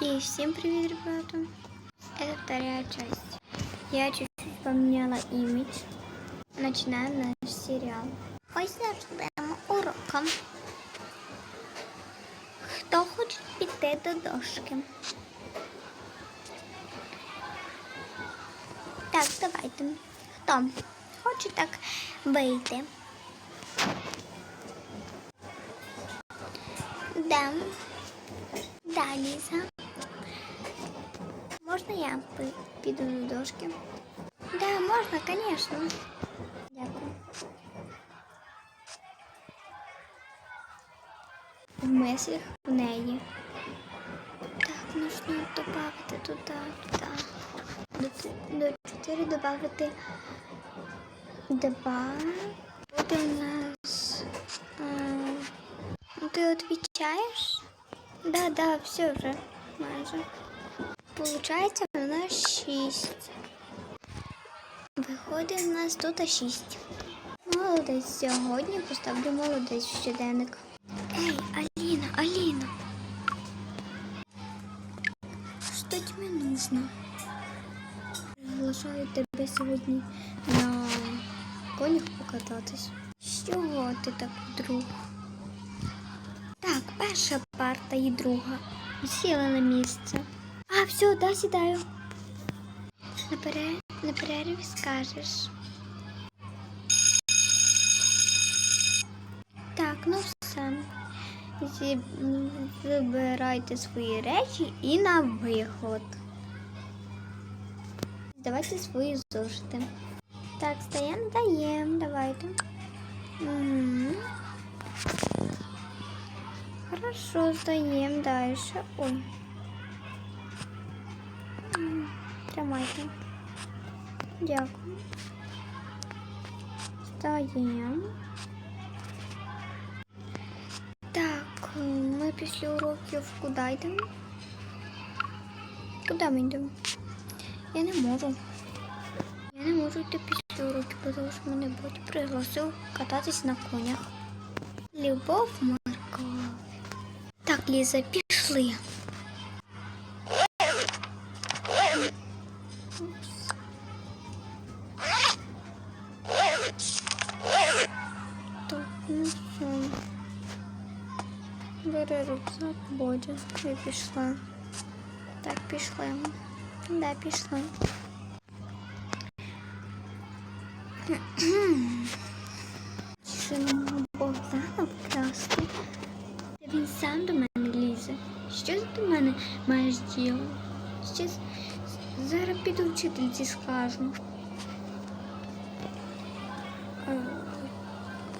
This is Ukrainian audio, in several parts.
И всем привет, ребята. Это вторая часть. Я чуть-чуть поменяла имидж. Начинаем наш сериал. Нажмемо уроком. Хто хоче піти до дошки? Так, давайте. Хто хоче так вийти? Да. Да, Ліза. Можна я піду до дошки? Да, можна, конечно. Дякую. В мислях в неї. Так, нужно добавити туди, туди. До, до 4 добавити 2. Буде у нас. А, ти відповідаєш? Да, да, все вже майже. Получається у нас 6. Виходить у нас тут 6. Молодець сьогодні поставлю молодець в щоденник. Ей, Аліна, Аліна. Що тебе нужно? Приглашаю тебе сьогодні на конях покататись. З чого ти так, друг? Так, перша парта і друга. Сіла на місце. А, все, да, сідаю. На, пере... на перерві скажеш. Так, ну все. Вибирайте свої речі і на виход. Здавайте свої зошити. Так, стаємо, даємо, давайте. Угу. Хорошо, сдаем дальше. Ой. Тримайте. Дякую. Стаємо. Так, ми після уроків куди йдемо? Куди ми йдемо? Я не можу. Я не можу йти після уроків, тому що мене батько пригласив кататись на конях. Любов морков. Так, Ліза, пішли. Бери рюкзак, Бодя. І пішла. Так, пішли. Да, пішли. Чому Богдана вкрасти? Він сам до мене лізе. Що ти до мене маєш діло? Щас зараз піду вчительці скажу. Е,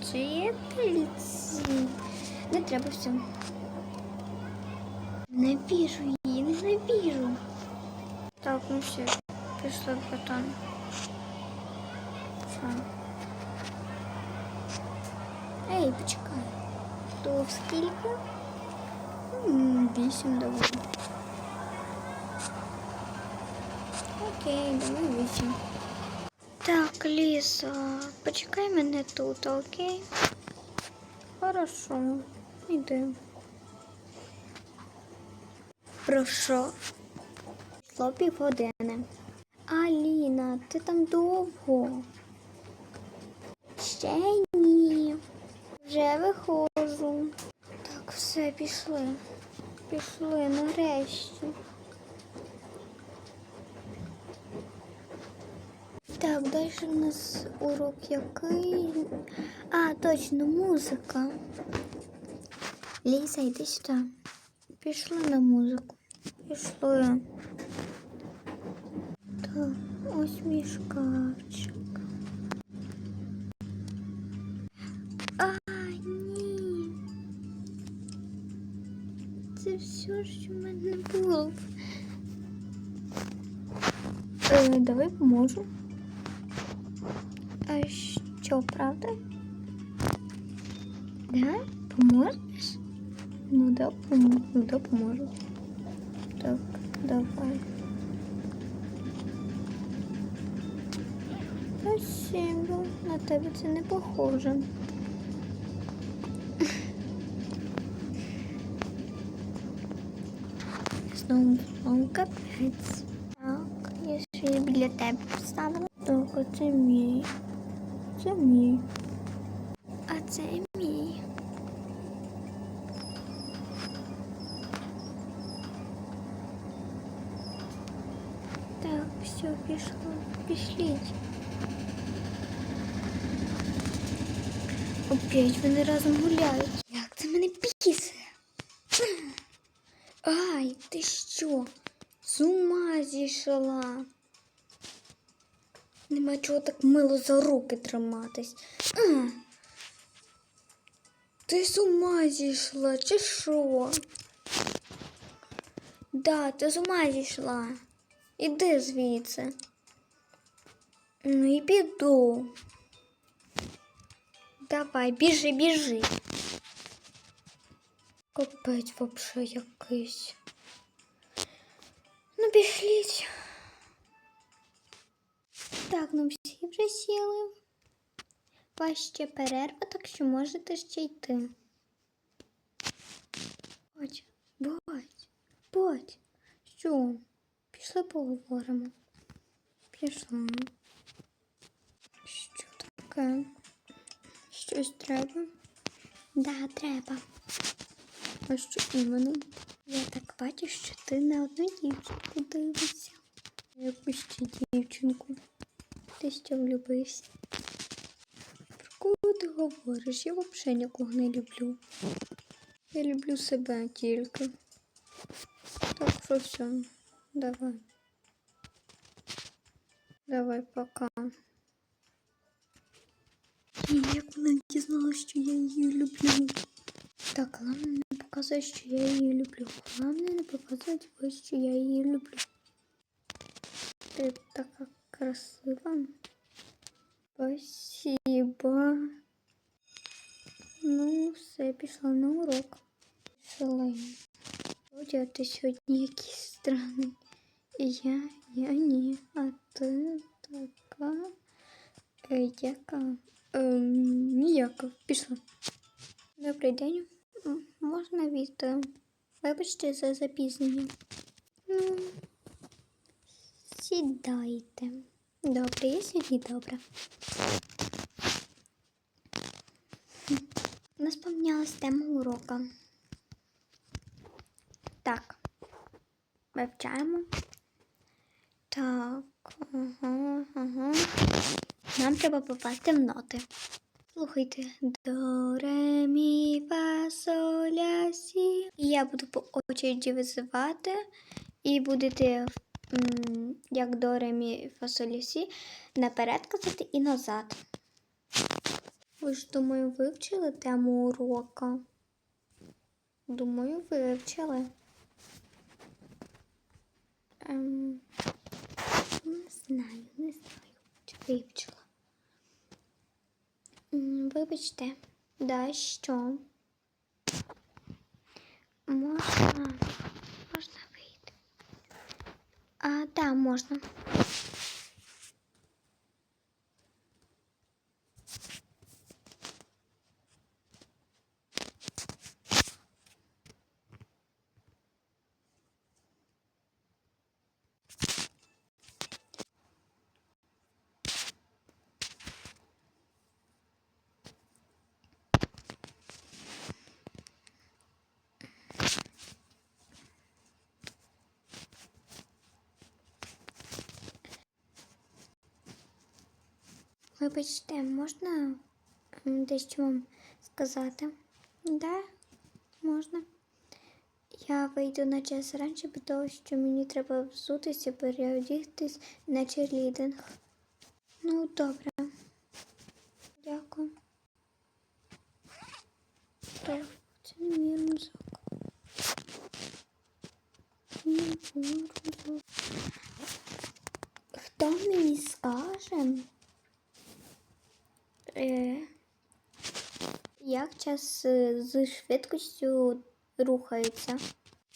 Вчительці. Не треба все. Не віжу її, не віжу. Так, ну все, пішли братан. Все. Ей, почекай. То в скільки? М, Вісім давай. Окей, давай вісім. Так, Ліса, почекай мене тут, окей? Хорошо, Прошу. Пішло півгодини. Аліна, ти там довго? Ще ні. Вже виходжу. Так, все, пішли. Пішли нарешті. Так, далі у нас урок який. А, точно, музика. Ліза, йди сюди. Пішли на музику. Пішли. Так, ось мій шкафчик. А, ні. Це все, що в мене було. Е, давай поможу. А що, правда? Да? Поможеш? Ну да, поможу. Ну да, поможу. Так, давай. Спасибо. На тебе це не похоже. знову знову капець. Так, я ще й біля тебе поставила. Так, а це мій. Це мій. А це пішло. Пішліть. Опять вони разом гуляють. Як це мене бісить? Ай, ти що? З ума зійшла. Нема чого так мило за руки триматись. Ти з ума зійшла, чи що? Да, ти з ума зійшла. Іди звідси. Ну і піду. Давай, біжи, біжи. Капець вообще якийсь. Ну, пішліть. Так, ну всі вже сіли. Вас ще перерва, так що можете ще йти. Бодь, бодь, бодь. Що? Пішли поговоримо. Пішла. Що таке? Щось треба? Да, треба. А що іменно? Я так бачу, що ти на одну дівчинку дивишся. Яку ще дівчинку? Ти що влюбився? Про кого ти говориш? Я взагалі нікого не люблю. Я люблю себе тільки. Так що все, давай. Давай, пока. І як вона дізналася, що я її люблю? Так, головне не показати, що я її люблю. Головне не показати ось, що я її люблю. Ти така красива. Спасибо. Ну, все, пішла на урок. Пішла. Бодя, ти сьогодні якийсь странний. Я, я ні. А ти така. Е, яка? Ем, ніяка. Пішла. Добрий день. Можна війти? Вибачте за запізнення. Ну, сідайте. Добре, я сьогодні добре. Нас помінялась тема урока. Так. Вивчаємо. Так. Ага, ага. Нам треба попасти в ноти. Слухайте. До, ре, мі, фа, соль, сі. Я буду по очереді визивати. І будете, як до, ре, мі, фа, соль, сі, наперед казати і назад. Ви ж, думаю, вивчили тему урока? Думаю, вивчили. Ем, знаю, не знаю, чи вивчила. Вибачте, да, що? Можна, можна вийти. А, да, можна. Вибачте, можна дещо вам сказати? Да, можна. Я вийду на час раніше, бо того, що мені треба взутися, переодягтись на черлідинг. Ну, добре. Дякую. Так, це не мій рюкзак. Не мій рюкзак. Хто мені скаже? Е, як час е, з швидкістю рухається?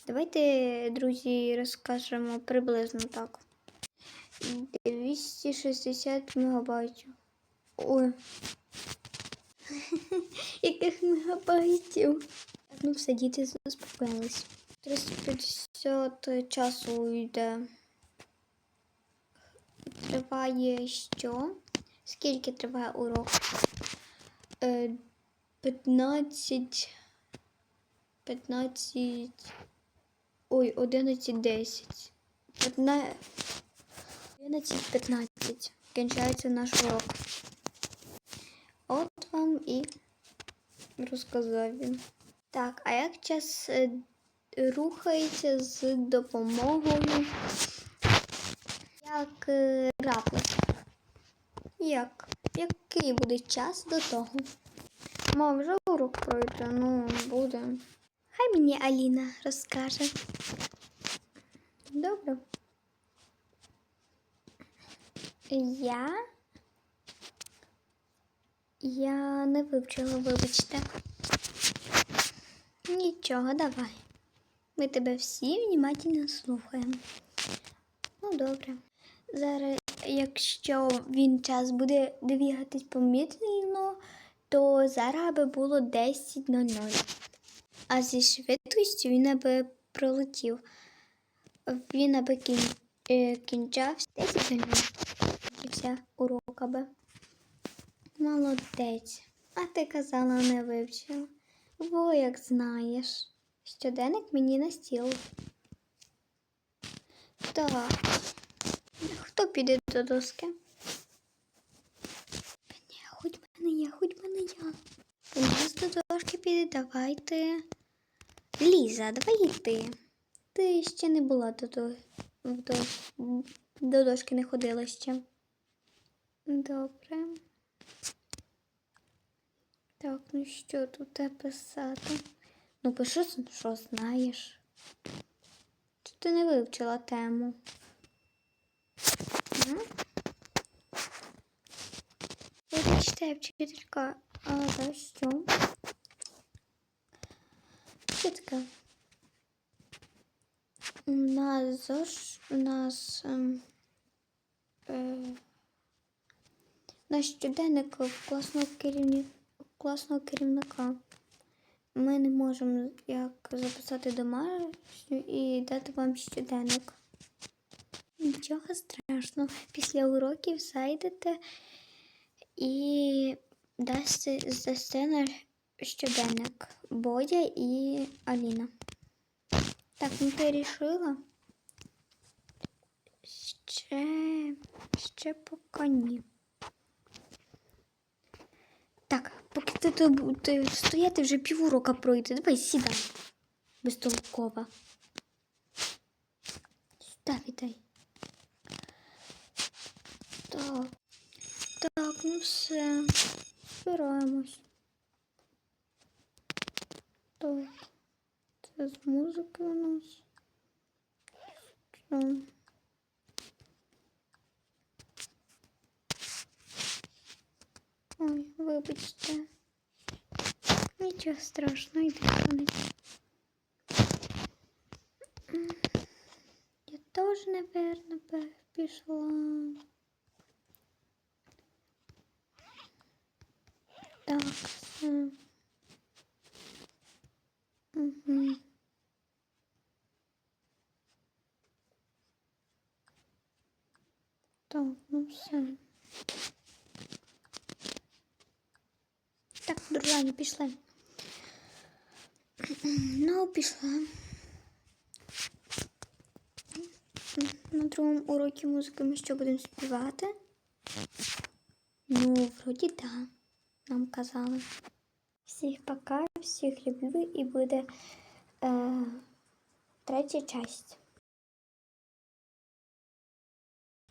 Давайте, друзі, розкажемо приблизно так. 260 мегабайтів. Ой. Яких мегабайтів? Так, Ну, все, діти заспокоїлись. 350 часу йде. Триває що? Скільки триває урок? Е, 15. 15. Ой, 11, 10. 11, 15. Кінчається наш урок. От вам і розказав він. Так, а як час е, рухається з допомогою як е, раплик? Як? Який буде час до того? Мав, вже урок пройде, ну буде. Хай мені Аліна розкаже. Добре. Я. Я не вивчила, вибачте. Нічого, давай. Ми тебе всі внимательно слухаємо. Ну, добре. Зараз, якщо він час буде двигатись помітно, то зараз би було 10.00. А зі швидкістю він аби пролетів. Він аби кін... е, кінчав 10.00. І все, урок аби. Молодець. А ти казала, не вивчила. Во як знаєш. Щоденник мені на стіл. Так. Хто піде до доски? Ні, хоч мене я, хоч мене я. У нас до дошки піде, давайте. Ліза, давай йти. Ти ще не була до, до, до, до дошки не ходила ще. Добре. Так, ну що тут писати? Ну, пиши, що знаєш. Чи ти не вивчила тему? Вибачте, вчителька, а за що? Що? У нас зош, у нас ем, е, наш щоденник класного керівника, класного керівника. Ми не можемо як записати домашню і дати вам щоденник. Нічого страшного. Після уроків зайдете і дасте здасте наш щоденник Бодя і Аліна. Так, ну ти рішила? Ще, ще поки ні. Так, поки ти тут стояти, вже півурока пройде. Давай сідай. Безтолкова. Сюди віддай. Так. Так, ну все. Збираємось. Так. Це з музики у нас. Що? Ой, вибачте. Нічого страшного, йди сонечко. Я теж, наверно, пе- пішла. Так, все. Угу. Так, ну все. Так, дружані, пішли. Ну, пішла. На другому уроці музики ми що будемо співати? Ну, вроді да, нам казали. Всіх пока, Всіх люблю і буде е, третя часть.